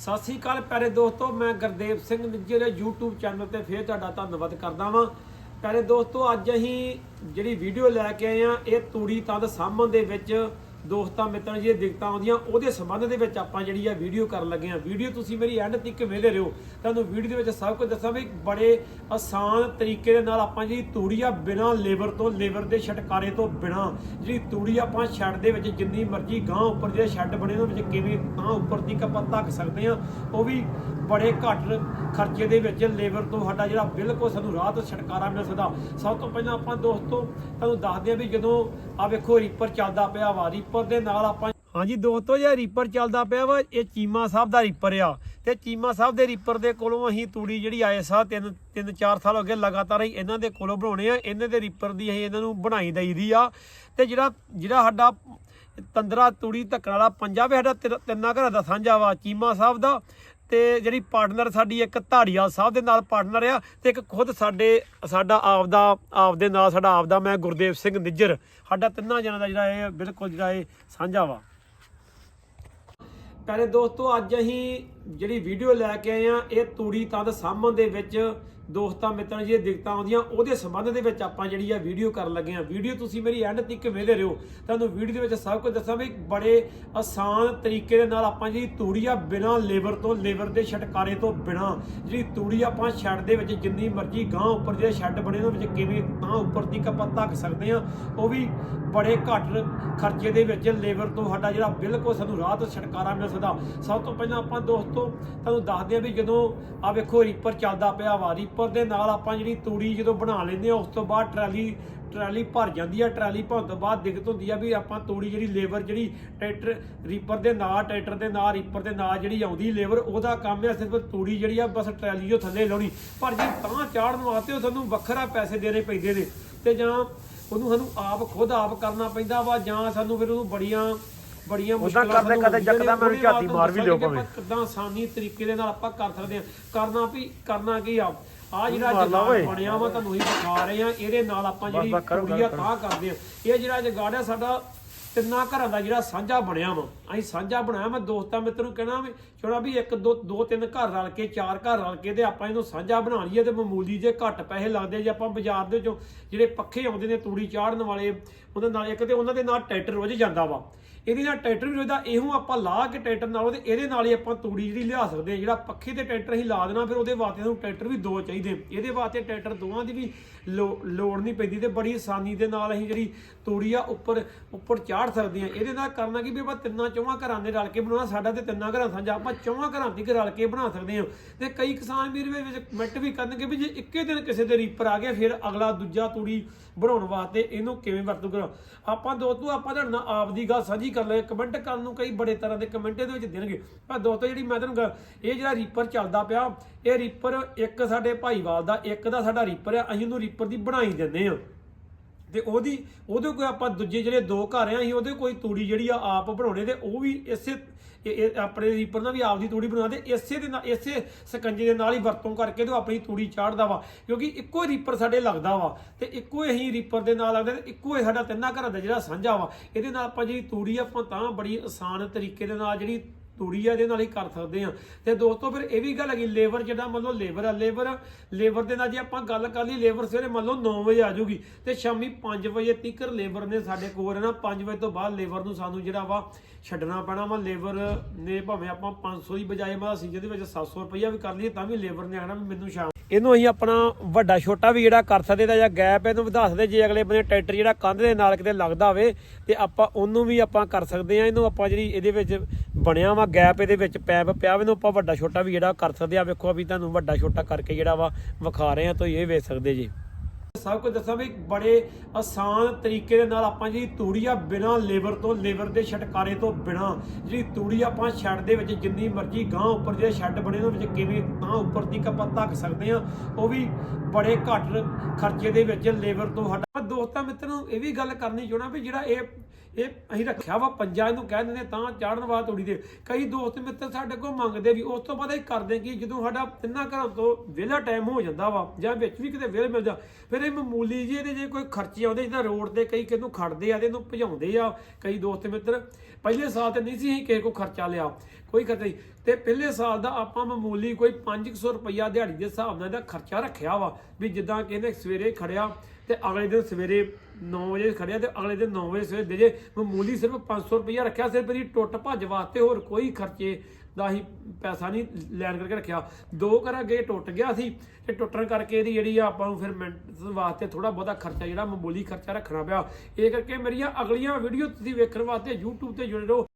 ਸਤਿ ਸ੍ਰੀ ਅਕਾਲ ਪਿਆਰੇ ਦੋਸਤੋ, ਮੈਂ ਗੁਰਦੇਵ ਸਿੰਘ ਨਿੱਜਰ YouTube ਚੈਨਲ ਤੇ ਫੇਰ ਤੁਹਾਡਾ ਧੰਨਵਾਦ ਕਰਦਾ ਵਾਂ। ਪਿਆਰੇ ਦੋਸਤੋ, ਅੱਜ ਅਸੀਂ ਜਿਹੜੀ ਵੀਡੀਓ ਲੈ ਕੇ ਆਏ ਆ, ਇਹ ਤੂੜੀ ਤੰਦ ਸਾਂਭਣ ਦੇ ਵਿੱਚ ਦੋਸਤਾਂ ਮਿੱਤਰਾਂ, ਜੀ ਦਿੱਕਤਾਂ ਆਉਂਦੀਆਂ, ਉਹਦੇ ਸੰਬੰਧ ਦੇ ਵਿੱਚ ਆਪਾਂ ਜਿਹੜੀ ਆ ਵੀਡੀਓ ਕਰਨ ਲੱਗੇ ਆ ਵੀਡੀਓ ਤੁਸੀਂ ਮੇਰੀ ਐਂਡ ਤੱਕ ਵੇਖਦੇ ਰਹੋ। ਤੁਹਾਨੂੰ ਵੀਡੀਓ ਦੇ ਵਿੱਚ ਸਭ ਕੁਝ ਦੱਸਾਂ ਵੀ ਬੜੇ ਆਸਾਨ ਤਰੀਕੇ ਦੇ ਨਾਲ ਆਪਾਂ ਜਿਹੜੀ ਤੂੜੀ ਆ ਬਿਨਾਂ ਲੇਬਰ ਤੋਂ, ਲੇਬਰ ਦੇ ਛਟਕਾਰੇ ਤੋਂ ਬਿਨਾਂ, ਜਿਹੜੀ ਤੂੜੀ ਆਪਾਂ ਛੱਡ ਦੇ ਵਿੱਚ ਜਿੰਨੀ ਮਰਜ਼ੀ ਗਾਂ ਉੱਪਰ ਜਿਹੜੇ ਛੱਡ ਬਣੇ ਉਹਦੇ ਵਿੱਚ ਕਿਵੇਂ ਤਾਂ ਉੱਪਰ ਦੀ ਆਪਾਂ ਧੱਕ ਸਕਦੇ ਆ ਉਹ ਵੀ ਬੜੇ ਘੱਟ ਖਰਚੇ ਦੇ ਵਿੱਚ ਲੇਬਰ ਤੋਂ ਸਾਡਾ ਜਿਹੜਾ ਬਿਲਕੁਲ ਸਾਨੂੰ ਰਾਹ ਤੋਂ ਛਟਕਾਰਾ ਮਿਲ ਸਕਦਾ। ਸਭ ਤੋਂ ਪਹਿਲਾਂ ਆਪਾਂ ਦੋਸਤੋ, ਤੁਹਾਨੂੰ ਦੱਸਦੇ ਆ ਵੀ ਜਦੋਂ ਆ ਵੇਖੋ ਰੀਪਰ ਚੱਲਦਾ ਪਿਆ ਵਾ ਰੀਪਰ ਦੇ ਨਾਲ ਆਪਾਂ ਹਾਂਜੀ ਦੋਸਤੋ, ਇਹ ਰੀਪਰ ਚੱਲਦਾ ਪਿਆ ਵਾ, ਇਹ ਚੀਮਾ ਸਾਹਿਬ ਦਾ ਰੀਪਰ ਆ। ਤੇ ਚੀਮਾ ਸਾਹਿਬ ਦੇ ਰੀਪਰ ਦੇ ਕੋਲੋਂ ਅਸੀਂ ਤੂੜੀ ਜਿਹੜੀ ਆਏ ਸਾਹ ਤਿੰਨ ਤਿੰਨ ਚਾਰ ਸਾਲ ਹੋ ਗਏ ਲਗਾਤਾਰ ਹੀ ਇਹਨਾਂ ਦੇ ਕੋਲੋਂ ਬਣਾਉਣੇ ਆ। ਇਹਨਾਂ ਦੇ ਰੀਪਰ ਦੀ ਅਸੀਂ ਇਹਨਾਂ ਨੂੰ ਬਣਾਈ ਦਈਦੀ ਆ। ਤੇ ਜਿਹੜਾ ਜਿਹੜਾ ਸਾਡਾ ਤੰਦਰਾ ਤੂੜੀ ਧੱਕਣ ਵਾਲਾ ਪੰਜਾ ਵੀ ਸਾਡਾ ਤਿੰਨ- ਤਿੰਨਾਂ ਘਰਾਂ ਦਾ ਸਾਂਝਾ ਵਾ ਚੀਮਾ ਸਾਹਿਬ ਦਾ। ਤੇ ਜਿਹੜੀ ਪਾਰਟਨਰ ਸਾਡੀ ਇੱਕ ਧਾੜੀਵਾਲ ਸਾਹਿਬ ਦੇ ਨਾਲ ਪਾਰਟਨਰ ਆ ਤੇ ਇੱਕ ਖੁਦ ਸਾਡੇ, ਸਾਡਾ ਆਪਦਾ, ਆਪਦੇ ਨਾਲ ਸਾਡਾ ਆਪਦਾ ਮੈਂ ਗੁਰਦੇਵ ਸਿੰਘ ਨਿੱਜਰ। ਸਾਡਾ ਤਿੰਨਾਂ ਜਣਾਂ ਦਾ ਜਿਹੜਾ ਇਹ ਬਿਲਕੁਲ ਜਿਹੜਾ ਇਹ ਸਾਂਝਾ ਵਾ। ਪਿਆਰੇ ਦੋਸਤੋ, ਅੱਜ ਅਸੀਂ ਜਿਹੜੀ ਵੀਡੀਓ ਲੈ ਕੇ ਆਏ ਆ, ਇਹ ਤੂੜੀ ਤੰਦ ਸਾਂਭਣ ਦੇ ਵਿੱਚ ਦੋਸਤਾਂ ਮਿੱਤਰਾਂ, ਜੀ ਦਿੱਕਤਾਂ ਆਉਂਦੀਆਂ, ਉਹਦੇ ਸੰਬੰਧ ਦੇ ਵਿੱਚ ਆਪਾਂ ਜਿਹੜੀ ਆ ਵੀਡੀਓ ਕਰਨ ਲੱਗੇ ਆ ਵੀਡੀਓ ਤੁਸੀਂ ਮੇਰੀ ਐਂਡ ਤੱਕ ਵੇਖਦੇ ਰਹੋ। ਤੁਹਾਨੂੰ ਵੀਡੀਓ ਦੇ ਵਿੱਚ ਸਭ ਕੁਝ ਦੱਸਾਂ ਵੀ ਬੜੇ ਆਸਾਨ ਤਰੀਕੇ ਦੇ ਨਾਲ ਆਪਾਂ ਜਿਹੜੀ ਤੂੜੀ ਆ, ਬਿਨਾਂ ਲੇਬਰ ਤੋਂ, ਲੇਬਰ ਦੇ ਛਟਕਾਰੇ ਤੋਂ ਬਿਨਾਂ, ਜਿਹੜੀ ਤੂੜੀ ਆਪਾਂ ਛੱਡ ਦੇ ਵਿੱਚ ਜਿੰਨੀ ਮਰਜ਼ੀ ਗਾਂ ਉੱਪਰ ਜਿਹੜੇ ਛੱਡ ਬਣੇ ਉਹਦੇ ਵਿੱਚ ਕਿਵੇਂ ਤਾਂ ਉੱਪਰ ਦੀ ਆਪਾਂ ਧੱਕ ਸਕਦੇ ਆ ਉਹ ਵੀ ਬੜੇ ਘੱਟ ਖਰਚੇ ਦੇ ਵਿੱਚ ਲੇਬਰ ਤੋਂ ਸਾਡਾ ਜਿਹੜਾ ਬਿਲਕੁਲ ਸਾਨੂੰ ਰਾਹ ਤੋਂ ਛਟਕਾਰਾ ਮਿਲ ਸਕਦਾ। ਸਭ ਤੋਂ ਪਹਿਲਾਂ ਆਪਾਂ ਦੋਸਤੋ, ਤੁਹਾਨੂੰ ਦੱਸਦੇ ਆ ਵੀ ਜਦੋਂ ਆ ਵੇਖੋ ਰੀਪਰ ਚੱਲਦਾ ਪਿਆ ਵਾ ਰੀਪਰ ਦੇ ਨਾਲ ਆਪਾਂ ਜਿਹੜੀ ਤੂੜੀ ਜਦੋਂ ਬਣਾ ਲੈਂਦੇ ਆ ਉਸ ਤੋਂ ਬਾਅਦ ਟਰਾਲੀ ਟਰਾਲੀ ਭਰ ਜਾਂਦੀ ਆ ਟਰਾਲੀ ਭਰਨ ਤੋਂ ਬਾਅਦ ਦਿੱਕਤ ਹੁੰਦੀ ਆ ਵੀ ਆਪਾਂ ਤੂੜੀ ਜਿਹੜੀ ਲੇਬਰ ਜਿਹੜੀ ਟਰੈਕਟਰ ਰੀਪਰ ਦੇ ਨਾਲ ਟਰੈਕਟਰ ਦੇ ਨਾਲ ਰੀਪਰ ਦੇ ਨਾਲ ਜਿਹੜੀ ਆਉਂਦੀ ਲੇਬਰ ਉਹਦਾ ਕੰਮ ਹੈ ਸਿਰਫ ਤੂੜੀ ਜਿਹੜੀ ਆ ਬਸ ਟਰਾਲੀ ਉਹ ਥੱਲੇ ਲਾਉਣੀ। ਪਰ ਜੇ ਤਾਂ ਚਾੜਨ ਵਾਸਤੇ ਉਹ ਸਾਨੂੰ ਵੱਖਰਾ ਪੈਸੇ ਦੇਣੇ ਪੈਂਦੇ ਨੇ ਤੇ ਜਾਂ ਉਹਨੂੰ ਸਾਨੂੰ ਆਪ ਖੁਦ ਆਪ ਕਰਨਾ ਪੈਂਦਾ ਵਾ ਜਾਂ ਸਾਨੂੰ ਫਿਰ ਉਹਨੂੰ ਬੜੀਆਂ ਬੜੀਆਂ ਮੁਸ਼ਕਲਾਂ ਕਰਦੇ ਕਦੇ ਉਹਦੇ ਨਾਲ ਝਾਤੀ ਤੁਹਾਨੂੰ ਮਾਰ ਵੀ ਲਿਓ ਭਾਵੇਂ। ਕਿੱਦਾਂ ਆਸਾਨੀ ਤਰੀਕੇ ਦੇ ਨਾਲ ਆਪਾਂ ਕਰ ਸਕਦੇ ਹਾਂ। ਕਰਨਾ ਵੀ ਕਰਨਾ ਕੀ ਆ? ਆ ਜਿਹੜਾ ਜਗਾੜ। ਬਣਿਆ ਵਾ ਤੁਹਾਨੂੰ ਹੀ ਦਿਖਾ ਰਹੇ ਆ ਇਹਦੇ ਨਾਲ ਆਪਾਂ ਜਿਹੜੀ ਕਰੋ। ਤਾਂ ਕਰਦੇ ਆ ਇਹ ਜਿਹੜਾ ਜਗਾੜ ਆ ਸਾਡਾ ਤਿੰਨਾਂ ਘਰਾਂ ਦਾ ਜਿਹੜਾ ਸਾਂਝਾ ਬਣਿਆ ਵਾ ਅਸੀਂ ਸਾਂਝਾ ਬਣਾਇਆ ਮੈਂ ਦੋਸਤਾਂ ਮਿੱਤਰ ਨੂੰ ਕਹਿਣਾ ਵੀ ਛੋੜਾ ਵੀ ਇੱਕ ਦੋ ਦੋ ਤਿੰਨ ਘਰ ਰਲ ਕੇ ਚਾਰ ਘਰ ਰਲ ਕੇ ਤੇ ਆਪਾਂ ਇਹਨੂੰ ਸਾਂਝਾ ਬਣਾ ਲਈਏ ਤੇ ਮਾਮੂਲੀ ਜੇ ਘੱਟ ਪੈਸੇ ਲੱਗਦੇ ਜੇ ਆਪਾਂ ਬਾਜ਼ਾਰ ਦੇ ਵਿੱਚੋਂ ਜਿਹੜੇ ਪੱਖੇ ਆਉਂਦੇ ਨੇ ਤੂੜੀ ਚਾੜਨ ਵਾਲੇ ਉਹਨਾਂ ਨਾਲ ਇੱਕ ਤੇ ਉਹਨਾਂ ਦੇ ਨਾਲ ਟਰੈਕਟਰ ਰੋਜ਼ ਜਾਂਦਾ ਵਾ ਇਹਦੇ ਨਾਲ ਟਰੈਕਟਰ ਵੀ ਰੋਜਦਾ ਇਹੋ ਆਪਾਂ ਲਾ ਕੇ ਟਰੈਕਟਰ ਨਾਲੋਂ ਤੇ ਇਹਦੇ ਨਾਲ ਹੀ ਆਪਾਂ ਤੂੜੀ ਜਿਹੜੀ ਲਿਆ ਸਕਦੇ ਆ ਜਿਹੜਾ ਪੱਖੇ ਤੇ ਟਰੈਕਟਰ ਹੀ ਲਾ ਦੇਣਾ, ਫਿਰ ਉਹਦੇ ਵਾਸਤੇ ਸਾਨੂੰ ਟਰੈਕਟਰ ਵੀ ਦੋ ਚਾਹੀਦੇ ਇਹਦੇ ਵਾਸਤੇ ਟਰੈਕਟਰ ਦੋਵਾਂ ਦੀ ਵੀ ਲੋ- ਲੋੜ ਨਹੀਂ ਪੈਂਦੀ ਤੇ ਬੜੀ ਆਸਾਨੀ ਦੇ ਨਾਲ ਅਸੀਂ ਜਿਹੜੀ ਤੂੜੀ ਆ ਉੱਪਰ ਉੱਪਰ ਚਾੜ ਸਕਦੇ ਆ ਇਹਦੇ ਨਾਲ ਕਰਨਾ ਕੀ ਵੀ ਆਪਾਂ ਤਿੰਨਾਂ ਚੌਵਾਂ ਘਰਾਂ ਦੇ ਰਲ ਕੇ ਬਣਾਉਣਾ, ਸਾਡਾ ਤੇ ਤਿੰਨਾਂ ਘਰਾਂ ਸਾਂਝਾ। ਆਪਾਂ ਚੌਵਾਂ ਘਰਾਂ ਦੀ ਰਲ ਕੇ ਬਣਾ ਸਕਦੇ ਆ ਤੇ ਕਈ ਕਿਸਾਨ ਵੀਰ ਵਿੱਚ ਕਮੈਂਟ ਵੀ ਕਰਨਗੇ ਵੀ ਜੇ ਇੱਕੇ ਦਿਨ ਕਿਸੇ ਦੇ ਰੀਪਰ ਆ ਗਿਆ, ਫਿਰ ਅਗਲਾ ਦੂਜਾ ਤੂੜੀ ਬਣਾਉਣ ਵਾਸਤੇ ਇਹਨੂੰ ਕਿਵੇਂ ਵਰਤੋਂ ਕਰਾਂ? ਆਪਾਂ ਦੋਸਤੋ, ਆਪਾਂ ਤੁਹਾਡੇ ਨਾਲ ਆਪ ਦੀ ਗੱਲ ਸਾਂਝੀ ਕਰ ਕਮੈਂਟ ਕਰਨ ਨੂੰ ਕਈ ਬੜੇ ਤਰ੍ਹਾਂ ਦੇ ਕਮੈਂਟ ਇਹਦੇ ਵਿੱਚ ਦੇਣਗੇ। ਪਰ ਦੋਸਤੋ, ਜਿਹੜੀ ਮੈਂ ਤੁਹਾਨੂੰ ਇਹ ਜਿਹੜਾ ਰੀਪਰ ਚੱਲਦਾ ਪਿਆ, ਇਹ ਰੀਪਰ ਇੱਕ ਸਾਡੇ ਭਾਈਵਾਲ ਦਾ, ਇੱਕ ਦਾ ਸਾਡਾ ਰੀਪਰ ਆ, ਅਸੀਂ ਉਹਨੂੰ ਰੀਪਰ ਦੀ ਬਣਾਈ ਦਿੰਦੇ ਆ। ਤੇ ਉਹਦੀ, ਉਹਦੇ ਕੋਈ ਆਪਾਂ ਦੂਜੇ ਜਿਹੜੇ ਦੋ ਘਰ ਆ, ਅਸੀਂ ਉਹਦੇ ਕੋਈ ਤੂੜੀ ਜਿਹੜੀ ਆ ਆਪ ਬਣਾਉਣੇ ਤੇ ਉਹ ਵੀ ਇਸੇ, ਇਹ- ਆਪਣੇ ਰੀਪਰ ਨਾਲ ਵੀ ਆਪਦੀ ਤੂੜੀ ਬਣਾਉਂਦੇ, ਇਸੇ ਦੇ ਨਾਲ, ਇਸੇ ਸਕੰਜੇ ਦੇ ਨਾਲ ਹੀ ਵਰਤੋਂ ਕਰਕੇ ਤੇ ਉਹ ਆਪਣੀ ਤੂੜੀ ਚਾੜਦਾ ਵਾ, ਕਿਉਂਕਿ ਇੱਕੋ ਹੀ ਰੀਪਰ ਸਾਡੇ ਲੱਗਦਾ ਵਾ ਤੇ ਇੱਕੋ ਹੀ ਅਸੀਂ ਰੀਪਰ ਦੇ ਨਾਲ ਲੱਗਦੇ ਤੇ ਇੱਕੋ ਹੀ ਸਾਡਾ ਤਿੰਨਾਂ ਘਰਾਂ ਦਾ ਜਿਹੜਾ ਸਾਂਝਾ ਵਾ, ਇਹਦੇ ਨਾਲ ਆਪਾਂ ਜਿਹੜੀ ਤੂੜੀ ਆਪਾਂ ਤਾਂ ਬੜੀ ਆਸਾਨ ਤਰੀਕੇ ਦੇ ਨਾਲ ਜਿਹੜੀ ਤੂੜੀ ਆ, ਇਹਦੇ ਨਾਲ ਹੀ ਕਰ ਸਕਦੇ ਆ ਤੇ ਦੋਸਤੋ, ਫਿਰ ਇਹ ਵੀ ਗੱਲ ਹੈਗੀ, ਲੇਬਰ ਜਿਹੜਾ ਮੰਨ ਲਓ ਲੇਬਰ ਆ, ਲੇਬਰ ਲੇਬਰ ਦੇ ਨਾਲ ਜੇ ਆਪਾਂ ਗੱਲ ਕਰ ਲਈ, ਲੇਬਰ ਸਵੇਰੇ ਮੰਨ ਲਓ 9 ਵਜੇ ਆ ਜਾਊਗੀ ਤੇ ਸ਼ਾਮੀ 5 ਵਜੇ ਤੀਕਰ ਲੇਬਰ ਨੇ ਸਾਡੇ ਕੋਲ ਰਹਿਣਾ। 5 ਵਜੇ ਤੋਂ ਬਾਅਦ ਲੇਬਰ ਨੂੰ ਸਾਨੂੰ ਜਿਹੜਾ ਵਾ ਛੱਡਣਾ ਪੈਣਾ ਵਾ। ਲੇਬਰ ਨੇ ਭਾਵੇਂ ਆਪਾਂ 500 ਦੀ ਬਜਾਏ, ਮਾ ਸੀਜ਼ਨ ਦੇ ਵਿੱਚ 700 ਰੁਪਈਆ ਵੀ ਕਰ ਲਈਏ, ਤਾਂ ਵੀ ਲੇਬਰ ਨੇ ਆਣਾ ਵੀ ਮੈਨੂੰ ਸ਼ਾਮ ਇਹਨੂੰ ਅਸੀਂ ਆਪਣਾ ਵੱਡਾ ਛੋਟਾ ਵੀ ਜਿਹੜਾ ਕਰ ਸਕਦੇ ਤਾਂ ਜਾਂ ਗੈਪ ਇਹਨੂੰ ਵਧਾ ਸਕਦੇ ਜੇ ਅਗਲੇ ਬੰਦੇ ਟਰੈਕਟਰ ਜਿਹੜਾ ਕੰਧ ਦੇ ਨਾਲ ਕਿਤੇ ਲੱਗਦਾ ਹੋਵੇ ਤੇ ਆਪਾਂ ਉਹਨੂੰ ਵੀ ਆਪਾਂ ਕਰ ਸਕਦੇ ਆ ਇਹਨੂੰ ਆਪਾਂ ਜਿਹੜੀ ਇਹਦੇ ਵਿੱਚ ਬਣਿਆ ਵਾ ਗੈਪ ਇਹਦੇ ਵਿੱਚ ਪੈਪ ਪਿਆ ਵਾ, ਇਹਨੂੰ ਆਪਾਂ ਵੱਡਾ ਛੋਟਾ ਵੀ ਜਿਹੜਾ ਕਰ ਸਕਦੇ ਆ। ਵੇਖੋ ਅਭੀ ਤੁਹਾਨੂੰ ਵੱਡਾ ਛੋਟਾ ਕਰਕੇ ਜਿਹੜਾ ਵਾ ਵਿਖਾ ਰਹੇ ਆ ਤੁਸੀਂ ਇਹ ਵੇਖ ਸਕਦੇ ਜੀ। ਸਭ ਕੁਝ ਦੱਸਾਂ ਵੀ ਬੜੇ ਆਸਾਨ ਤਰੀਕੇ ਦੇ ਨਾਲ ਆਪਾਂ ਜਿਹੜੀ ਤੂੜੀ ਆ ਬਿਨਾਂ ਲੇਬਰ ਤੋਂ, ਲੇਬਰ ਦੇ ਛਟਕਾਰੇ ਤੋਂ ਬਿਨਾਂ, ਜਿਹੜੀ ਤੂੜੀ ਆਪਾਂ ਛੱਡ ਦੇ ਵਿੱਚ ਜਿੰਨੀ ਮਰਜ਼ੀ ਗਾਂ ਉੱਪਰ ਜਿਹੜੇ ਛੱਡ ਬਣੇ ਉਹਦੇ ਵਿੱਚ ਕਿਵੇਂ ਤਾਂ ਉੱਪਰ ਦੀ ਆਪਾਂ ਧੱਕ ਸਕਦੇ ਆ ਉਹ ਵੀ ਬੜੇ ਘੱਟ ਖਰਚੇ ਦੇ ਵਿੱਚ ਲੇਬਰ ਤੋਂ ਸਾਡਾ ਦੋਸਤਾਂ ਮਿੱਤਰਾਂ ਨੂੰ ਇਹ ਵੀ ਗੱਲ ਕਰਨੀ ਚਾਹਣਾ ਵੀ ਜਿਹੜਾ ਇਹ ਇਹ ਅਸੀਂ ਰੱਖਿਆ ਵਾ, ਪੰਜਾ ਇਹਨੂੰ ਕਹਿ ਦਿੰਦੇ, ਤਾਂ ਚਾੜਨ ਵਾਲਾ ਤੋੜੀ ਦੇ। ਕਈ ਦੋਸਤ ਮਿੱਤਰ ਸਾਡੇ ਕੋਲ ਮੰਗਦੇ ਵੀ, ਉਸ ਤੋਂ ਬਾਅਦ ਅਸੀਂ ਕਰਦੇ ਕਿ ਜਦੋਂ ਸਾਡਾ ਤਿੰਨਾਂ ਘਰਾਂ ਤੋਂ ਵਿਹਲਾ ਟਾਈਮ ਹੋ ਜਾਂਦਾ ਵਾ, ਜਾਂ ਵਿੱਚ ਵੀ ਕਿਤੇ ਵਿਹਲ ਮਿਲ ਜਾ, ਫਿਰ ਇਹ ਮਾਮੂਲੀ ਜੀ ਇਹਦੇ ਜੇ ਕੋਈ ਖਰਚੇ ਆਉਂਦੇ, ਜਿੱਦਾਂ ਰੋਡ ਤੇ ਕਈ ਕਿਹਨੂੰ ਖੜਦੇ ਆ ਤੇ ਇਹਨੂੰ ਭਜਾਉਂਦੇ ਆ, ਕਈ ਦੋਸਤ ਮਿੱਤਰ। ਪਹਿਲੇ ਸਾਲ ਤੇ ਨਹੀਂ ਸੀ ਅਸੀਂ ਕਿਸੇ ਕੋ ਖਰਚਾ ਲਿਆ, ਕੋਈ ਖਰਚਾ ਨਹੀਂ। ਤੇ ਪਹਿਲੇ ਸਾਲ ਦਾ ਆਪਾਂ ਮਾਮੂਲੀ ਕੋਈ 500 ਰੁਪਈਆ ਦਿਹਾੜੀ ਦੇ ਹਿਸਾਬ ਨਾਲ ਇਹਦਾ ਖਰਚਾ ਰੱਖਿਆ ਵਾ, ਵੀ ਜਿੱਦਾਂ ਕਿ ਇਹਨੇ ਸਵੇਰੇ ਖੜਿਆ ਤੇ ਅਗਲੇ ਦਿਨ ਸਵੇਰੇ 9 ਵਜੇ ਖੜਿਆ ਤੇ ਅਗਲੇ ਦਿਨ 9 ਵਜੇ ਸਵੇਰੇ ਦੇ ਜੇ। ਮਾਮੂਲੀ ਸਿਰਫ 500 ਰੁਪਈਆ ਰੱਖਿਆ, ਸਿਰਫ ਇਹਦੀ ਟੁੱਟ ਭੱਜ ਵਾਸਤੇ ਹੋਰ ਕੋਈ ਖਰਚੇ ਦਾ ਹੀ ਪੈਸਾ ਨਹੀਂ ਲੈਣ ਕਰਕੇ ਰੱਖਿਆ। ਦੋ ਘਰ ਅੱਗੇ ਟੁੱਟ ਗਿਆ ਸੀ ਤੇ ਟੁੱਟਣ ਕਰਕੇ ਇਹਦੀ ਜਿਹੜੀ ਆ ਆਪਾਂ ਨੂੰ ਫਿਰ ਮਿੰਟ ਵਾਸਤੇ ਥੋੜਾ ਬਹੁਤਾ ਖਰਚਾ ਜਿਹੜਾ ਮਾਮੂਲੀ ਖਰਚਾ ਰੱਖਣਾ ਪਿਆ। ਇਹ ਕਰਕੇ ਮੇਰੀਆਂ ਅਗਲੀਆਂ ਵੀਡੀਓ ਤੁਸੀਂ ਵੇਖਣ ਵਾਸਤੇ YouTube ਤੇ ਜੁੜੇ ਰਹੋ।